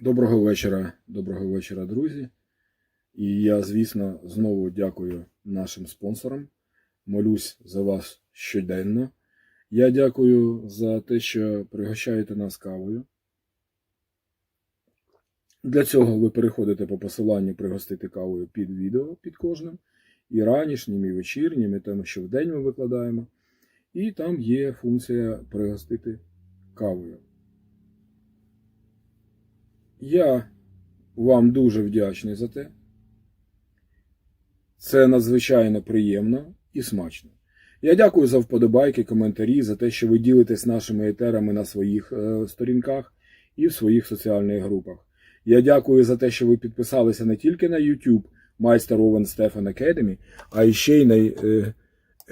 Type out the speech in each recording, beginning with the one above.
Доброго вечора, доброго вечора, друзі. І я, звісно, знову дякую нашим спонсорам. Молюсь за вас щоденно. Я дякую за те, що пригощаєте нас кавою. Для цього ви переходите по посиланню пригостити кавою під відео під кожним. І ранішнім, і вечірнім, і тим, що вдень ми викладаємо. І там є функція пригостити кавою. Я вам дуже вдячний за те. Це надзвичайно приємно і смачно. Я дякую за вподобайки, коментарі, за те, що ви ділитесь нашими етерами на своїх е, сторінках і в своїх соціальних групах. Я дякую за те, що ви підписалися не тільки на YouTube Майстер Овен Стефан Academy, а ще й на е,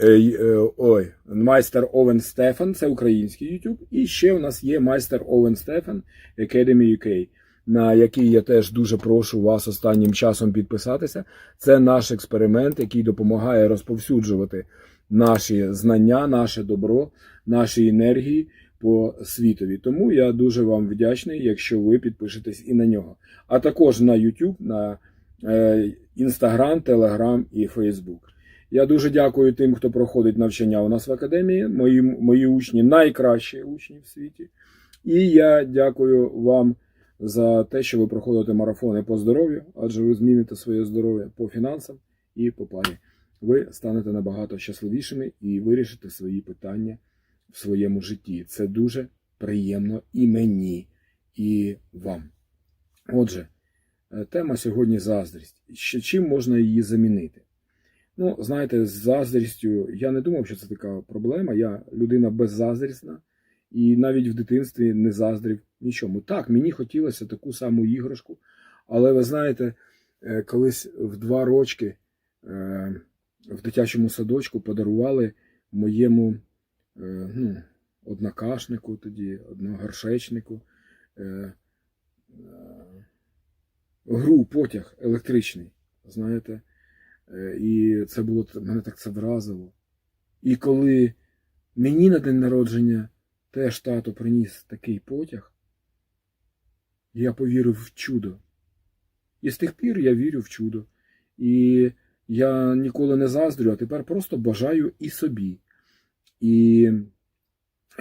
е, Майстер Овен Стефан, це український YouTube. І ще у нас є Майстер Овен Стефан Academy UK на який я теж дуже прошу вас останнім часом підписатися. Це наш експеримент, який допомагає розповсюджувати наші знання, наше добро, наші енергії по світові. Тому я дуже вам вдячний, якщо ви підпишетесь і на нього. А також на YouTube, на е, Instagram, Telegram і Facebook. Я дуже дякую тим, хто проходить навчання у нас в академії. Мої, мої учні найкращі учні в світі. І я дякую вам за те, що ви проходите марафони по здоров'ю, адже ви зміните своє здоров'я по фінансам і по парі. Ви станете набагато щасливішими і вирішите свої питання в своєму житті. Це дуже приємно і мені, і вам. Отже, е, тема сьогодні заздрість. Чим можна її замінити? Ну, знаєте, з заздрістю я не думав, що це така проблема. Я людина беззаздрісна. І навіть в дитинстві не заздрив нічому. Так, мені хотілося таку саму іграшку, але ви знаєте, е, колись в два рочки е, в дитячому садочку подарували моєму е, ну, однокашнику тоді, одногоршечнику гру потяг електричний. Знаєте, і це було мене так це вразило. І коли мені на день народження теж тато приніс такий потяг, я повірив в чудо. І з тих пір я вірю в чудо. І я ніколи не заздрю, а тепер просто бажаю і собі. І,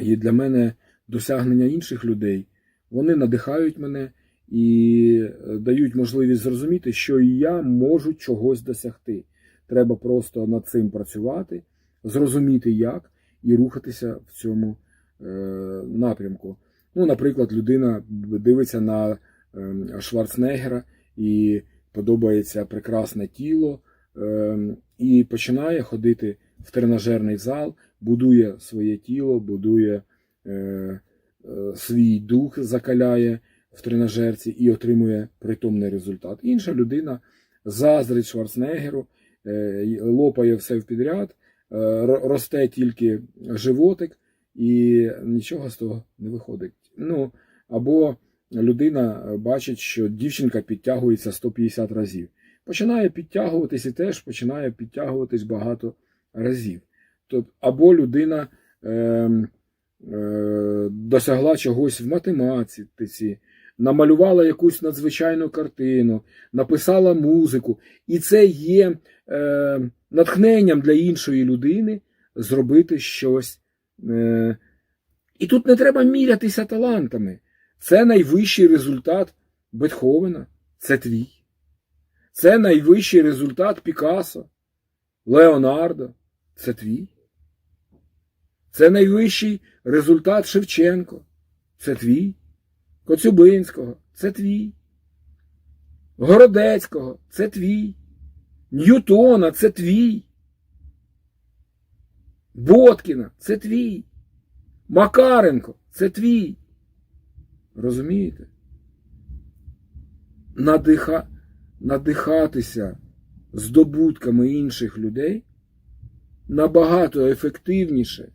і для мене досягнення інших людей, вони надихають мене і дають можливість зрозуміти, що і я можу чогось досягти. Треба просто над цим працювати, зрозуміти як і рухатися в цьому Е, напрямку. Ну, Наприклад, людина дивиться на ем, Шварценеггера і подобається прекрасне тіло, ем, і починає ходити в тренажерний зал, будує своє тіло, будує е, е, свій дух, закаляє в тренажерці і отримує притомний результат. Інша людина заздрить Шварценеггеру, лопає все в підряд, росте тільки животик і нічого з того не виходить. Ну, або людина бачить, що дівчинка підтягується 150 разів. Починає підтягуватись і теж починає підтягуватись багато разів. Тобто, або людина е, е, досягла чогось в математиці, намалювала якусь надзвичайну картину, написала музику, і це є е, натхненням для іншої людини зробити щось і тут не треба мірятися талантами. Це найвищий результат Бетховена, це твій. Це найвищий результат Пікассо, Леонардо, це твій. Це найвищий результат Шевченко, це твій. Коцюбинського, це твій. Городецького, це твій. Ньютона, це твій. Боткіна це твій. Макаренко це твій. Розумієте? Надиха... Надихатися здобутками інших людей набагато ефективніше,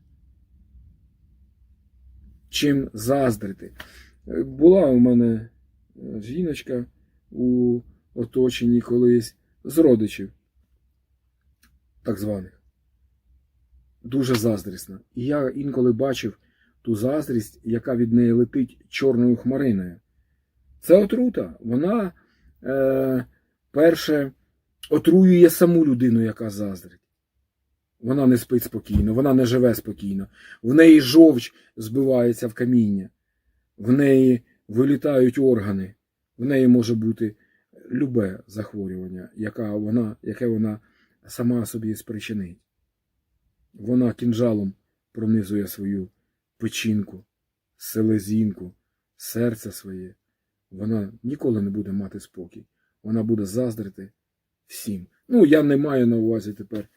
чим заздрити. Була у мене е, жіночка у оточенні колись з родичів, так званих дуже заздрісна. І я інколи бачив ту заздрість, яка від неї летить чорною хмариною. Це отрута. Вона е, перше отруює саму людину, яка заздрить. Вона не спить спокійно, вона не живе спокійно. В неї жовч збивається в каміння, в неї вилітають органи, в неї може бути любе захворювання, яка вона, яке вона сама собі спричинить. Вона кінжалом пронизує свою печінку, селезінку, серце своє. Вона ніколи не буде мати спокій. Вона буде заздрити всім. Ну, я не маю на увазі тепер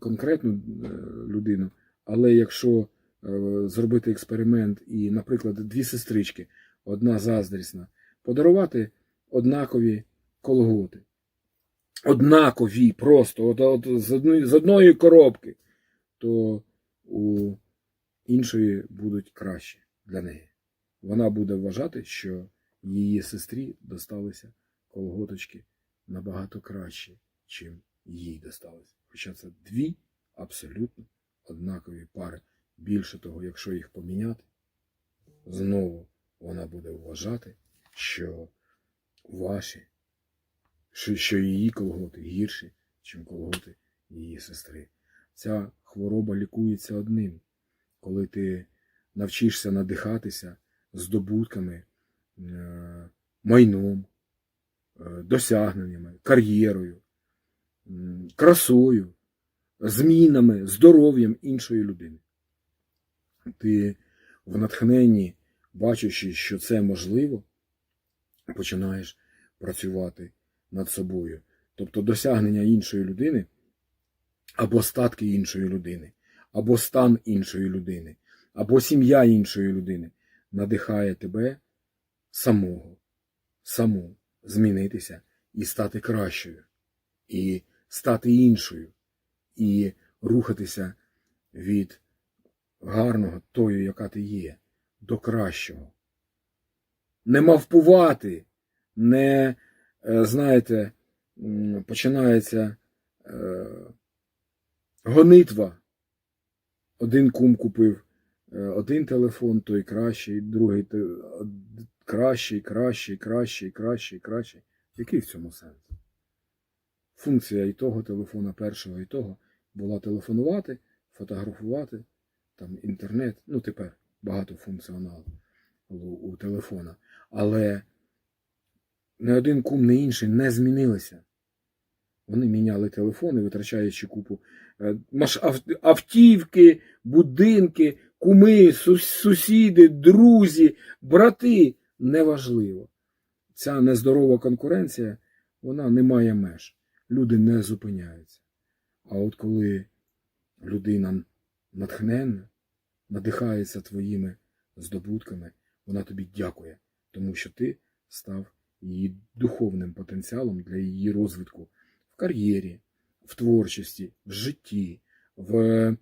конкретну е, людину, але якщо е, зробити експеримент і, наприклад, дві сестрички, одна заздрісна, подарувати однакові колготи. Однакові, просто от, от, з, одної, з одної коробки, то у іншої будуть краще для неї. Вона буде вважати, що її сестрі досталися колготочки набагато краще, чим їй досталося. Хоча це дві абсолютно однакові пари. Більше того, якщо їх поміняти, знову вона буде вважати, що ваші, що, її колготи гірші, ніж колготи її сестри. Ця хвороба лікується одним, коли ти навчишся надихатися здобутками, е, майном, е, досягненнями, кар'єрою, красою, змінами, здоров'ям іншої людини. Ти в натхненні, бачачи, що це можливо, починаєш працювати над собою. Тобто досягнення іншої людини, або статки іншої людини, або стан іншої людини, або сім'я іншої людини надихає тебе самого, саму змінитися і стати кращою, і стати іншою, і рухатися від гарного, тою, яка ти є, до кращого. Не мавпувати, не, е, знаєте, починається е, гонитва. Один кум купив е, один телефон, той кращий, другий кращий, кращий, кращий, кращий, кращий. Який в цьому сенс? Функція і того телефона, першого, і того була телефонувати, фотографувати, там інтернет, ну тепер багато функціоналу у, телефона. Але не один кум, не інший не змінилися. Вони міняли телефони, витрачаючи купу е, автівки, будинки, куми, сусіди, друзі, брати. Неважливо. Ця нездорова конкуренція, вона не має меж. Люди не зупиняються. А от коли людина натхненна, надихається твоїми здобутками, вона тобі дякує, тому що ти став її духовним потенціалом для її розвитку в кар'єрі, в творчості, в житті, в е,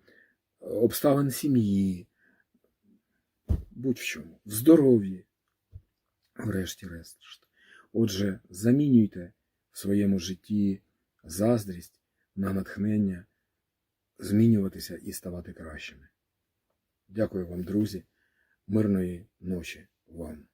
обставин сім'ї, будь-в чому, в здоров'ї, врешті-решт. Отже, замінюйте в своєму житті заздрість на натхнення змінюватися і ставати кращими. Дякую вам, друзі. Мирної ночі вам.